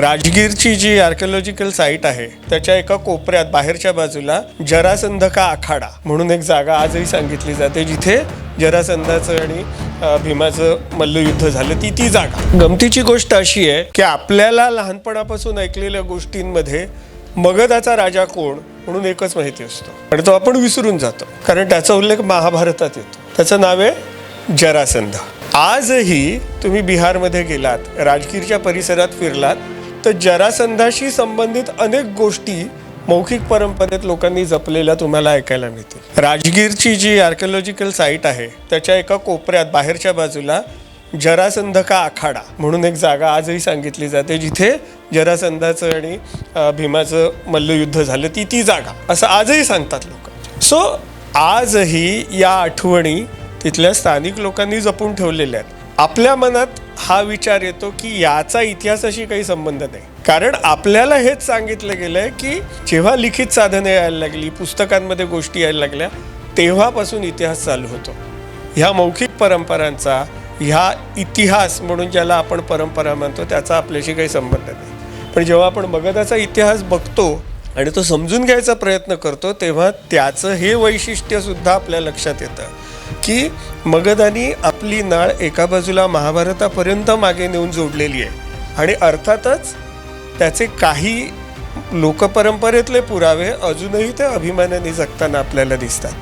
राजगीरची जी archaeological site आहे त्याच्या एका कोपऱ्यात बाहेरच्या बाजूला जरासंध का आखाडा म्हणून एक जागा आजही सांगितली जाते जिथे जरासंधाचं आणि भीमाचं मल्लयुद्ध झालं. ती ती जागा. गमतीची गोष्ट अशी आहे की आपल्याला लहानपणापासून ऐकलेल्या गोष्टींमध्ये मगधाचा राजा कोण म्हणून एकच माहिती असतो. आणि तो आपण विसरून जातो कारण त्याचा उल्लेख महाभारतात येतो. त्याचं नाव आहे जरासंध. आजही तुम्ही बिहारमध्ये गेलात राजगीरच्या परिसरात फिरलात तर जरासंधाशी संबंधित अनेक गोष्टी मौखिक परंपरेत लोकांनी जपलेल्या तुम्हाला ऐकायला मिळतील. राजगीरची जी आर्किओलॉजिकल साईट आहे त्याच्या एका कोपऱ्यात बाहेरच्या बाजूला जरासंध का आखाडा म्हणून एक जागा आजही सांगितली जाते जिथे जरासंधाचं आणि भीमाचं मल्लयुद्ध झालं. ती ती जागा असं आजही सांगतात लोक. सो आजही या आठवणी तिथल्या स्थानिक लोकांनी जपून ठेवलेल्या आहेत. आपल्या मनात हा विचार येतो की याचा इतिहासाशी काही संबंध नाही. कारण आपल्याला हेच सांगितलं गेलं आहे की जेव्हा लिखित साधने यायला लागली पुस्तकांमध्ये गोष्टी यायला लागल्या तेव्हापासून इतिहास चालू होतो. ह्या मौखिक परंपरांचा ह्या इतिहास म्हणून ज्याला आपण परंपरा म्हणतो त्याचा आपल्याशी काही संबंध नाही. पण जेव्हा आपण मगधाचा इतिहास बघतो आणि तो समजून घ्यायचा प्रयत्न करतो तेव्हा त्याचं हे वैशिष्ट्यसुद्धा आपल्या लक्षात येतं. की मगधानी आपली नाळ एका बाजूला महाभारतापर्यंत मागे नेऊन जोडलेली आहे. आणि अर्थातच त्याचे काही लोकपरंपरेतले पुरावे अजूनही ते अभिमानाने जगताना आपल्याला दिसतात.